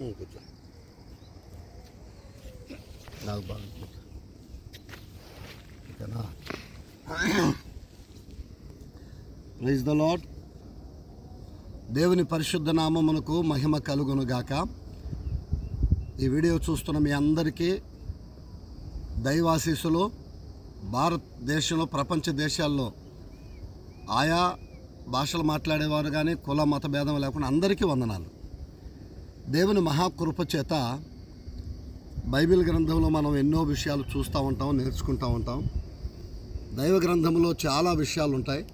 కూర్చో నాకు బాగా ఓకేనా ప్రైజ్ ద లాడ్ దేవుని పరిశుద్ధ నామమునకు మహిమ కలుగునుగాక. ఈ వీడియో చూస్తున్న మీ అందరికీ దైవాశీసులు భారతదేశంలో ప్రపంచ దేశాల్లో ఆయా భాషలు మాట్లాడేవారు కానీ కుల మత భేదం లేకుండా అందరికీ వందనాలు. దేవుని మహాకృప చేత బైబిల్ గ్రంథంలో మనం ఎన్నో విషయాలు చూస్తూ ఉంటాం నేర్చుకుంటూ ఉంటాం. దైవ గ్రంథంలో చాలా విషయాలు ఉంటాయి.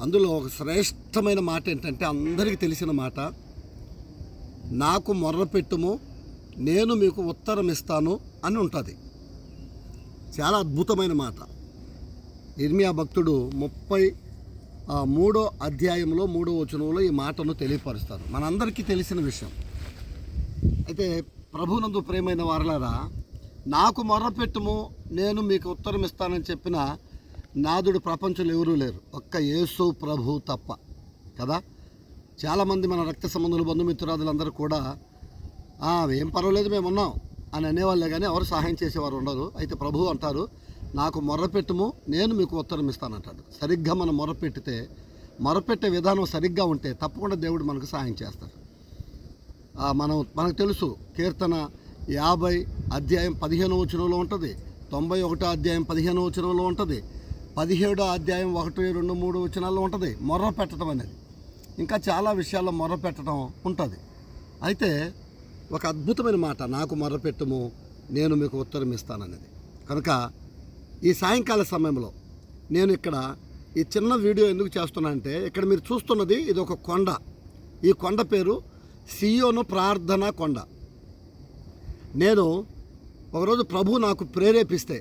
అందులో ఒక శ్రేష్టమైన మాట ఏంటంటే అందరికీ తెలిసిన మాట నాకు మొర్రపెట్టుము నేను మీకు ఉత్తరం ఇస్తాను అని ఉంటుంది. చాలా అద్భుతమైన మాట. ఇర్మియా భక్తుడు ముప్పై మూడో అధ్యాయంలో మూడో వచనంలో ఈ మాటను తెలియపరుస్తారు. మనందరికీ తెలిసిన విషయం. అయితే ప్రభునందు ప్రేమైన వారలారా నాకు మొర్రపెట్టుము నేను మీకు ఉత్తరం ఇస్తానని చెప్పిన నాదుడు ప్రపంచంలో ఎవరూ లేరు. ఒక్క యేసు ప్రభు తప్ప. కదా? చాలామంది మన రక్త సంబంధులు బంధుమిత్రురాదులందరూ కూడా ఏం పర్వాలేదు మేము ఉన్నాం అని అనేవాళ్ళే కానీ ఎవరు సహాయం చేసేవారు ఉండరు. అయితే ప్రభు అంటారు నాకు మొర్రపెట్టుము నేను మీకు ఉత్తరం ఇస్తానంటాడు. సరిగ్గా మనం మొర్రపెట్టితే మొరపెట్టే విధానం సరిగ్గా ఉంటే తప్పకుండా దేవుడు మనకు సహాయం చేస్తాడు. మనం మనకు తెలుసు కీర్తన యాభై అధ్యాయం పదిహేను వచనంలో ఉంటుంది. తొంభై ఒకటో అధ్యాయం పదిహేను వచనంలో ఉంటుంది. పదిహేడో అధ్యాయం ఒకటి రెండు మూడు వచనాల్లో ఉంటుంది. మొర్ర పెట్టడం అనేది. ఇంకా చాలా విషయాల్లో మొర్ర పెట్టడం ఉంటుంది. అయితే ఒక అద్భుతమైన మాట నాకు మొర్రపెట్టుము నేను మీకు ఉత్తరం ఇస్తాననేది కనుక ఈ సాయంకాల సమయంలో నేను ఇక్కడ ఈ చిన్న వీడియో ఎందుకు చేస్తున్నానంటే ఇక్కడ మీరు చూస్తున్నది ఇది ఒక కొండ. ఈ కొండ పేరు సియోను ప్రార్థన కొండ. నేను ఒకరోజు ప్రభు నాకు ప్రేరేపిస్తే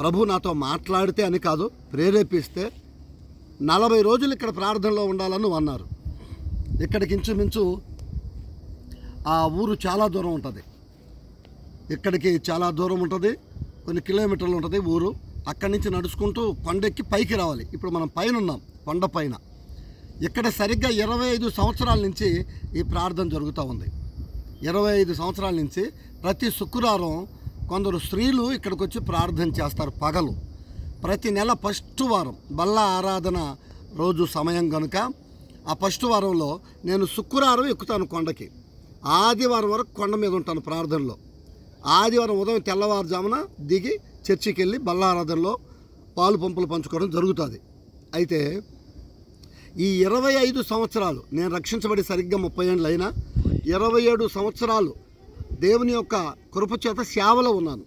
ప్రభు నాతో మాట్లాడితే అని కాదు ప్రేరేపిస్తే నలభై రోజులు ఇక్కడ ప్రార్థనలో ఉండాలని అన్నారు. ఇక్కడికి ఇంచుమించు ఆ ఊరు చాలా దూరం ఉంటుంది. ఇక్కడికి చాలా దూరం ఉంటుంది. కొన్ని కిలోమీటర్లు ఉంటుంది ఊరు. అక్కడి నుంచి నడుచుకుంటూ కొండెక్కి పైకి రావాలి. ఇప్పుడు మనం పైన ఉన్నాం కొండ పైన. ఇక్కడ సరిగ్గా ఇరవై ఐదు సంవత్సరాల నుంచి ఈ ప్రార్థన జరుగుతూ ఉంది. ఇరవై ఐదు సంవత్సరాల నుంచి ప్రతి శుక్రవారం కొందరు స్త్రీలు ఇక్కడికి వచ్చి ప్రార్థన చేస్తారు పగలు. ప్రతి నెల ఫస్ట్ వారం బల్ల ఆరాధన రోజు సమయం కనుక ఆ ఫస్ట్ వారంలో నేను శుక్రవారం ఎక్కుతాను కొండకి. ఆదివారం వరకు కొండ మీద ఉంటాను ప్రార్థనలో. ఆదివారం ఉదయం తెల్లవారుజామున దిగి చర్చికి వెళ్ళి బల్లారాధనలో పాలు పంపులు పంచుకోవడం జరుగుతుంది. అయితే ఈ ఇరవై ఐదు సంవత్సరాలు నేను రక్షించబడి సరిగ్గా ముప్పై ఏళ్ళు అయినా ఇరవై ఏడు సంవత్సరాలు దేవుని యొక్క కృపచేత సేవలో ఉన్నాను.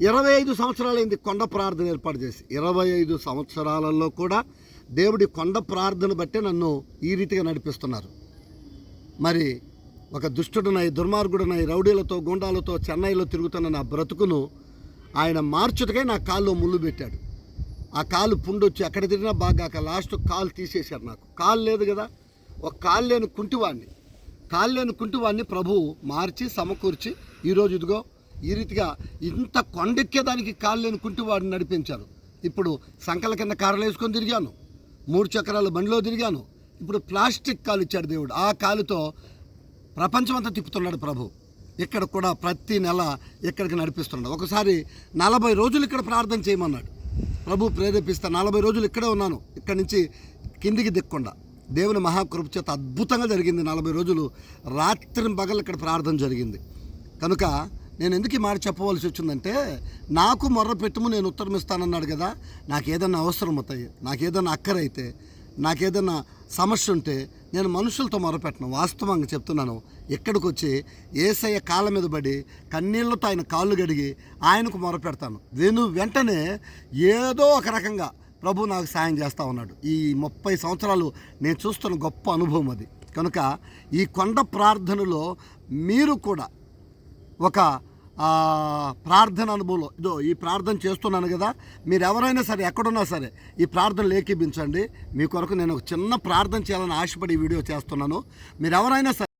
ఇరవై ఐదు సంవత్సరాలైంది కొండ ప్రార్థన ఏర్పాటు చేసి. ఇరవై ఐదు సంవత్సరాలలో కూడా దేవుడి కొండ ప్రార్థన బట్టే నన్ను ఈ రీతిగా నడిపిస్తున్నారు. మరి ఒక దుష్టుడనై దుర్మార్గుడనై రౌడీలతో గుండాలతో చెన్నైలో తిరుగుతున్న నా బ్రతుకును ఆయన మార్చుటకై నా కాల్లో ముళ్ళు పెట్టాడు. ఆ కాలు పుండు వచ్చి అక్కడ తిరిగినా బాగా లాస్ట్ కాలు తీసేశారు నాకు. కాలు లేదు కదా? ఒక కాలు లేని కుంటివాడిని కాలు లేని కుంటివాడిని ప్రభు మార్చి సమకూర్చి ఈరోజు ఇదిగో ఈ రీతిగా ఇంత కొండెక్కేదానికి కాలు లేని కుంటివాడిని నడిపించారు. ఇప్పుడు సంకల కింద కారలు వేసుకొని తిరిగాను. మూడు చక్రాల బండిలో తిరిగాను. ఇప్పుడు ప్లాస్టిక్ కాలు ఇచ్చాడు దేవుడు. ఆ కాలుతో ప్రపంచమంతా తిప్పుతున్నాడు ప్రభు. ఇక్కడ కూడా ప్రతి నెల ఇక్కడికి నడిపిస్తున్నాడు. ఒకసారి నలభై రోజులు ఇక్కడ ప్రార్థన చేయమన్నాడు. ప్రభు ప్రేరేపిస్తా నలభై రోజులు ఇక్కడే ఉన్నాను. ఇక్కడి నుంచి కిందికి దిక్కుండా దేవుని మహాకృప చేత అద్భుతంగా జరిగింది నలభై రోజులు. రాత్రి పగలు ఇక్కడ ప్రార్థన జరిగింది. కనుక నేను ఎందుకు ఈ మాట చెప్పవలసి వచ్చిందంటే నాకు మొర్ర పెట్టుము నేను ఉత్తరం ఇస్తానన్నాడు కదా. నాకు ఏదన్నా అవసరం అవుతాయి నాకు ఏదన్నా అక్కరైతే నాకేదైనా సమస్య ఉంటే నేను మనుషులతో మొరపెట్టను. వాస్తవంగా చెప్తున్నాను. ఇక్కడికి వచ్చి ఏసయ్య కాళ్ళ మీద పడి కన్నీళ్ళతో ఆయన కాళ్ళు గడిగి ఆయనకు మొరపెడతాను. నేను వెంటనే ఏదో ఒక రకంగా ప్రభు నాకు సాయం చేస్తూ ఉన్నాడు. ఈ ముప్పై సంవత్సరాలు నేను చూస్తున్న గొప్ప అనుభవం అది. కనుక ఈ కొండ ప్రార్థనలో మీరు కూడా ఒక ప్రార్థన అనుభవంలో. ఇదో ఈ ప్రార్థన చేస్తున్నాను కదా మీరు ఎవరైనా సరే ఎక్కడున్నా సరే ఈ ప్రార్థనలు ఏకీపించండి మీ కొరకు నేను ఒక చిన్న ప్రార్థన చేయాలని ఆశపడి ఈ వీడియో చేస్తున్నాను. మీరు ఎవరైనా సరే